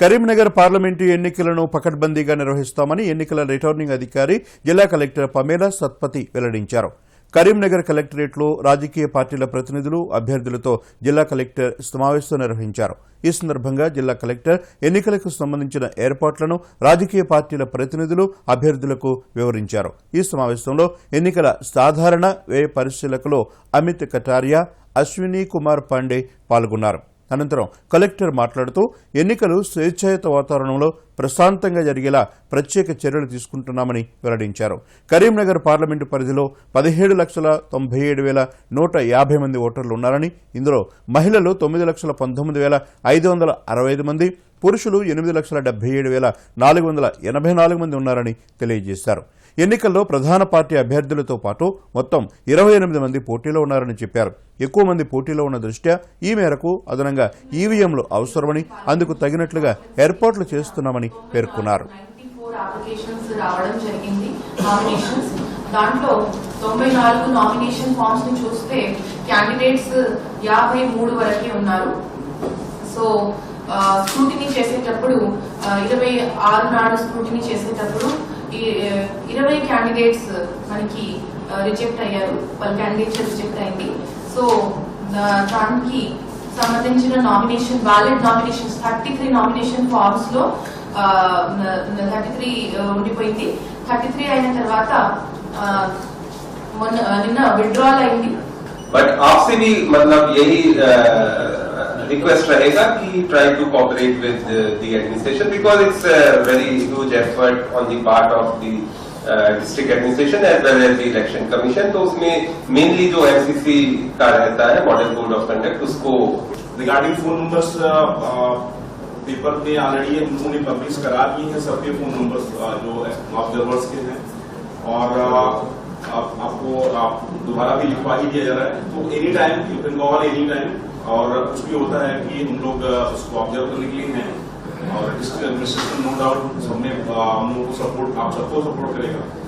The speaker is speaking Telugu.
కరీంనగర్ పార్లమెంటు ఎన్నికలను పకడ్బందీగా నిర్వహిస్తామని ఎన్నికల రిటర్నింగ్ అధికారి జిల్లా కలెక్టర్ పమేలా సత్పతి వెల్లడించారు. కరీంనగర్ కలెక్టరేట్లో రాజకీయ పార్టీల ప్రతినిధులు అభ్యర్థులతో జిల్లా కలెక్టర్ సమావేశం నిర్వహించారు. ఈ సందర్భంగా జిల్లా కలెక్టర్ ఎన్నికలకు సంబంధించిన ఏర్పాట్లను రాజకీయ పార్టీల ప్రతినిధులు అభ్యర్థులకు వివరించారు. ఈ సమావేశంలో ఎన్నికల సాధారణ వ్యయ పరిశీలకులు అమిత్ కటారియా అశ్విని కుమార్ పాండే పాల్గొన్నారు. అనంతరం కలెక్టర్ మాట్లాడుతూ ఎన్నికలు స్వేచ్ఛాయుత వాతావరణంలో ప్రశాంతంగా జరిగేలా ప్రత్యేక చర్యలు తీసుకుంటున్నామని వెల్లడించారు. కరీంనగర్ పార్లమెంటు పరిధిలో పదిహేడు లక్షల తొంభై ఏడు వేల నూట యాభై మంది ఓటర్లు ఉన్నారని ఇందులో మహిళలు తొమ్మిది లక్షల పంతొమ్మిది వేల ఐదు వందల అరవై ఐదు మంది పురుషులు ఎనిమిది లక్షల డెబ్బై ఏడు వేల నాలుగు వందల ఎనభై నాలుగు మంది ఉన్నారని తెలియజేశారు. ఎన్నికల్లో ప్రధాన పార్టీ అభ్యర్థులతో పాటు మొత్తం ఇరవై ఎనిమిది మంది పోటీలో ఉన్నారని చెప్పారు. ఎక్కువ మంది పోటీలో ఉన్న దృష్ట్యా ఈ మేరకు అదనంగా ఈవీఎంలు అవసరమని అందుకు తగినట్లుగా ఏర్పాట్లు చేస్తున్నామని పేర్కొన్నారు. దాంట్లో తొంభై నాలుగు నామినేషన్ ఫామ్స్ని చూస్తే క్యాండిడేట్స్ యాభై మూడు వరకే ఉన్నారు. సో స్క్రూటినీ చేసేటప్పుడు ఇరవై ఆరు నాడు స్క్రూటినీ చేసేటప్పుడు ఇరవై క్యాండిడేట్స్ మనకి రిజెక్ట్ అయ్యారు వాళ్ళ క్యాండిడేట్స్ రిజెక్ట్ అయింది సో దా- దానికి సంబంధించిన nomination valid nominations thirty three nomination forms లో థర్టీ త్రీ ఉండిపోయింది థర్టీ త్రీ అయిన తర్వాత ఆ, మొన్న నిన్న విడ్రాల్ అయింది बट आपसे भी मतलब यही रिक्वेस्ट रहेगा कि try to cooperate with the administration because it's very huge effort on the part of the district administration as well as the election commission तो उसमें मेनली जो एमसीसी का रहता है मॉडल कोड ऑफ़ कंडक्ट उसको रिगार्डिंग फ़ोन नंबर्स पेपर में ऑलरेडी उन्होंने पब्लिश करा दिए हैं सबके फ़ोन नंबर्स जो ऑब्जर्वर्स के हैं। और uh, आप, आपको आप दोबारा भी लिखवा ही दिया जा रहा है। तो any time you can call any time और कुछ भी होता है कि हम लोग उसको ऑब्ज़र्व करने के लिए हैं। और district administration no doubt uh, हम लोग को सपोर्ट आप सबको सपोर्ट करेगा।